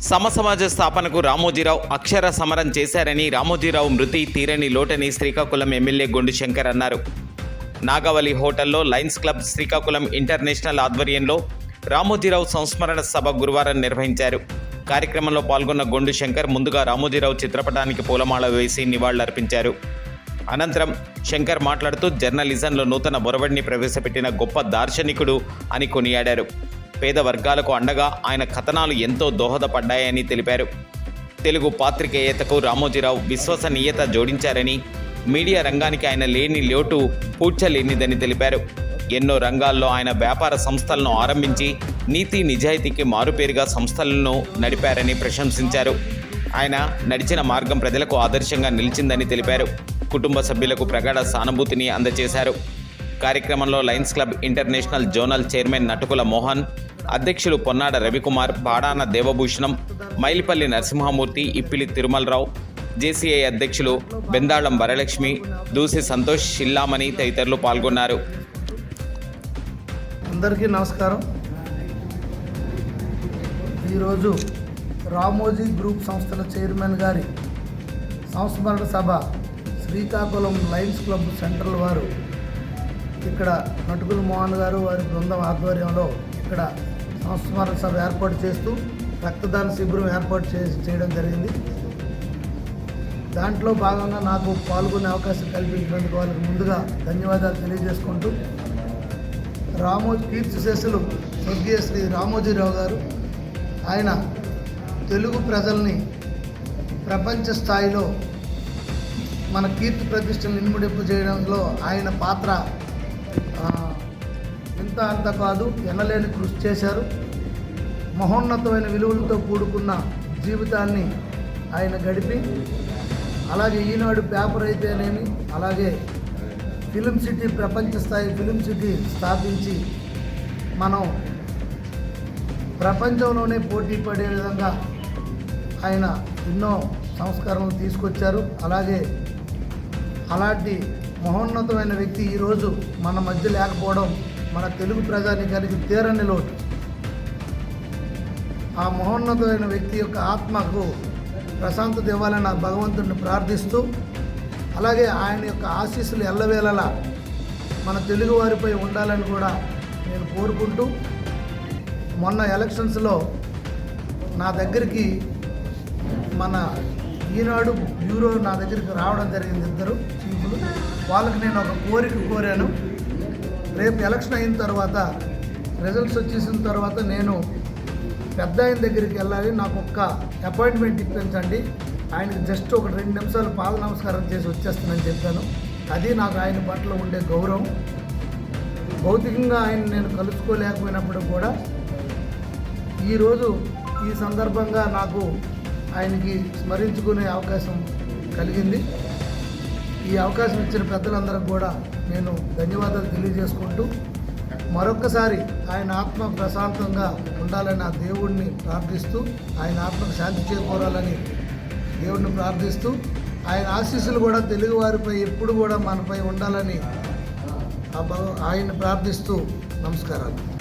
సమసమాజ స్థాపనకు రామోజీరావు అక్షర సమరం చేశారని రామోజీరావు మృతి తీరని లోటని శ్రీకాకుళం ఎమ్మెల్యే గొండు శంకర్ అన్నారు. నాగవలి హోటల్లో లయన్స్ క్లబ్ శ్రీకాకుళం ఇంటర్నేషనల్ ఆధ్వర్యంలో రామోజీరావు సంస్మరణ సభ గురువారం నిర్వహించారు. కార్యక్రమంలో పాల్గొన్న గొండు శంకర్ ముందుగా రామోజీరావు చిత్రపటానికి పూలమాల వేసి నివాళులర్పించారు. అనంతరం శంకర్ మాట్లాడుతూ జర్నలిజంలో నూతన బొరవడిని ప్రవేశపెట్టిన గొప్ప దార్శనికుడు అని కొనియాడారు. పేద వర్గాలకు అండగా ఆయన కథనాలు ఎంతో దోహదపడ్డాయని తెలిపారు. తెలుగు పాత్రికేయతకు రామోజీరావు విశ్వసనీయత జోడించారని మీడియా రంగానికి ఆయన లేని లోటు పూడ్చలేనిదని తెలిపారు. ఎన్నో రంగాల్లో ఆయన వ్యాపార సంస్థలను ఆరంభించి నీతి నిజాయితీకి మారుపేరుగా సంస్థలను నడిపారని ప్రశంసించారు. ఆయన నడిచిన మార్గం ప్రజలకు ఆదర్శంగా నిలిచిందని తెలిపారు. కుటుంబ సభ్యులకు ప్రగాఢ సానుభూతిని అందజేశారు. కార్యక్రమంలో Lions Club International zonal chairman Natukula Mohan అధ్యక్షులు పొన్నాడ రవికుమార్ బాడాన దేవభూషణం మైలిపల్లి నరసింహమూర్తి ఇప్పిలి తిరుమలరావు జేసీఐ అధ్యక్షులు బెందాళం వరలక్ష్మి దూసి సంతోష్ షిల్లామణి తదితరులు పాల్గొన్నారు. అందరికీ నమస్కారం. ఈరోజు రామోజీ గ్రూప్ సంస్థల చైర్మన్ గారి సంస్మరణ సభ శ్రీకాకుళం లయన్స్ క్లబ్ సెంట్రల్ వారు ఇక్కడ నటుకుల మోహన్ గారు వారి బృందం ఆధ్వర్యంలో ఇక్కడ సంస్మరణ సభ ఏర్పాటు చేస్తూ రక్తదాన శిబిరం ఏర్పాటు చే చేయడం జరిగింది. దాంట్లో భాగంగా నాకు పాల్గొనే అవకాశం కల్పించినందుకు వాళ్ళకి ముందుగా ధన్యవాదాలు తెలియజేసుకుంటూ రామోజీ కీర్తిశేషులు స్వర్గీయ శ్రీ రామోజీరావు గారు ఆయన తెలుగు ప్రజల్ని ప్రపంచ స్థాయిలో మన కీర్తి ప్రతిష్టలు ఇన్ముడింపు చేయడంలో ఆయన పాత్ర ఇంత అంత కాదు ఎనలేని కృషి చేశారు. మహోన్నతమైన విలువలతో కూడుకున్న జీవితాన్ని ఆయన గడిపి అలాగే ఈనాడు పేపర్ అయితేనేమి అలాగే ఫిలిం సిటీ ప్రపంచ స్థాయి ఫిలిం సిటీ స్థాపించి మనం ప్రపంచంలోనే పోటీ పడే విధంగా ఆయన ఎన్నో సంస్కరణలు తీసుకొచ్చారు. అలాగే అలాంటి మహోన్నతమైన వ్యక్తి ఈరోజు మన మధ్య లేకపోవడం మన తెలుగు ప్రజానికానికి తీరని లోటు. ఆ మహోన్నతమైన వ్యక్తి యొక్క ఆత్మకు ప్రశాంతత ఇవ్వాలని భగవంతుడిని ప్రార్థిస్తూ అలాగే ఆయన యొక్క ఆశీస్సులు ఎల్లవేళలా మన తెలుగు వారిపై ఉండాలని కూడా నేను కోరుకుంటూ మొన్న ఎలక్షన్స్లో నా దగ్గరికి మన ఈనాడు బ్యూరో నా దగ్గరికి రావడం జరిగింది ఇద్దరు చీఫ్లు. వాళ్ళకి నేను ఒక కోరిక కోరాను. రేపు ఎలక్షన్ అయిన తర్వాత రిజల్ట్స్ వచ్చేసిన తర్వాత నేను పెద్ద ఆయన దగ్గరికి వెళ్ళాలి. నాకు ఒక్క అపాయింట్మెంట్ ఇప్పించండి. ఆయనకి జస్ట్ ఒక రెండు నిమిషాలు పాద నమస్కారం చేసి వచ్చేస్తానని చెప్పాను. అది నాకు ఆయన పట్ల ఉండే గౌరవం. భౌతికంగా ఆయన నేను కలుసుకోలేకపోయినప్పుడు కూడా ఈరోజు ఈ సందర్భంగా నాకు ఆయనకి స్మరించుకునే అవకాశం కలిగింది. ఈ అవకాశం ఇచ్చిన పెద్దలందరికి కూడా నేను ధన్యవాదాలు తెలియజేసుకుంటూ మరొక్కసారి ఆయన ఆత్మ ప్రశాంతంగా ఉండాలని ఆ దేవుడిని ప్రార్థిస్తూ ఆయన ఆత్మకు శాంతి చేకూరాలని దేవుడిని ప్రార్థిస్తూ ఆయన ఆశీస్సులు కూడా తెలుగువారిపై ఎప్పుడు కూడా మనపై ఉండాలని ఆయన ఆయన్ని ప్రార్థిస్తూ నమస్కారాలు.